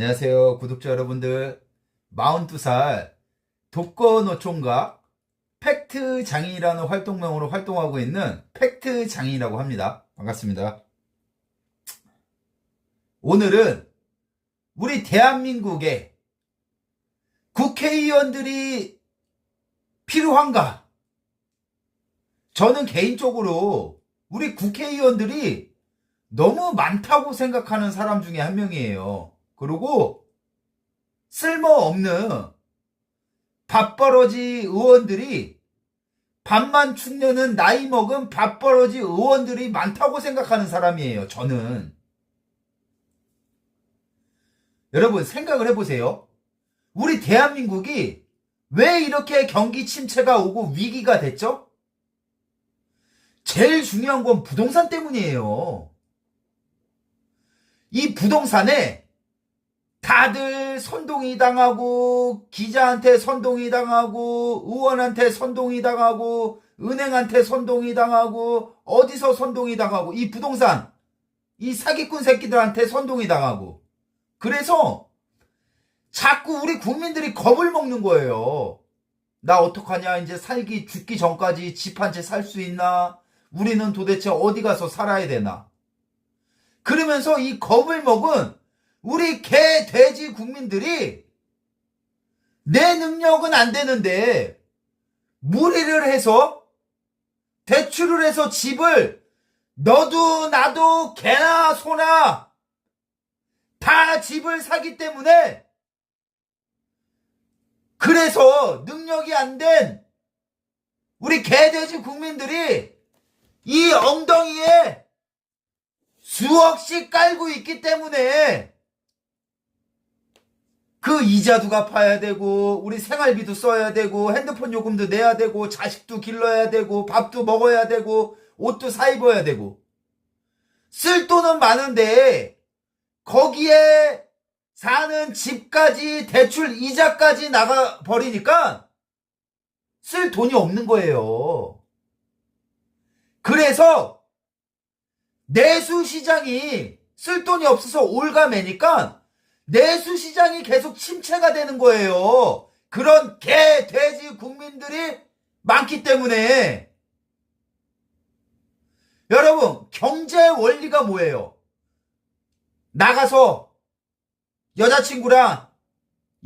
안녕하세요, 구독자 여러분들. 42살 독거노총각 팩트 장인이라는 활동명으로 활동하고 있는 팩트 장인이라고 합니다. 반갑습니다. 오늘은 우리 대한민국의 국회의원들이 필요한가? 저는 개인적으로 우리 국회의원들이 너무 많다고 생각하는 사람 중에 한 명이에요. 그리고 쓸모없는 밥벌어지 의원들이 밥만 축내는 나이 먹은 밥벌어지 의원들이 많다고 생각하는 사람이에요. 저는. 여러분 생각을 해보세요. 우리 대한민국이 왜 이렇게 경기 침체가 오고 위기가 됐죠? 제일 중요한 건 부동산 때문이에요. 이 부동산에 다들 선동이 당하고 기자한테 선동이 당하고 의원한테 선동이 당하고 은행한테 선동이 당하고 어디서 선동이 당하고 이 부동산 이 사기꾼 새끼들한테 선동이 당하고. 그래서 자꾸 우리 국민들이 겁을 먹는 거예요. 나 어떡하냐 이제 살기 죽기 전까지 집 한 채 살 수 있나? 우리는 도대체 어디 가서 살아야 되나? 그러면서 이 겁을 먹은 우리 개, 돼지 국민들이 내 능력은 안 되는데 무리를 해서 대출을 해서 집을 너도 나도 개나 소나 다 집을 사기 때문에 그래서 능력이 안 된 우리 개돼지 국민들이 이 엉덩이에 수억씩 깔고 있기 때문에 그 이자도 갚아야 되고 우리 생활비도 써야 되고 핸드폰 요금도 내야 되고 자식도 길러야 되고 밥도 먹어야 되고 옷도 사 입어야 되고 쓸 돈은 많은데 거기에 사는 집까지 대출 이자까지 나가 버리니까 쓸 돈이 없는 거예요. 그래서 내수 시장이 쓸 돈이 없어서 올가매니까 내수 시장이 계속 침체가 되는 거예요. 그런 개, 돼지 국민들이 많기 때문에. 여러분, 경제 원리가 뭐예요? 나가서 여자친구랑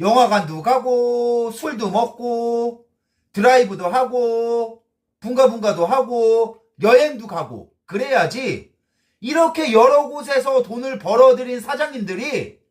영화관도 가고, 술도 먹고, 드라이브도 하고, 분가분가도 하고, 여행도 가고, 그래야지 이렇게 여러 곳에서 돈을 벌어들인 사장님들이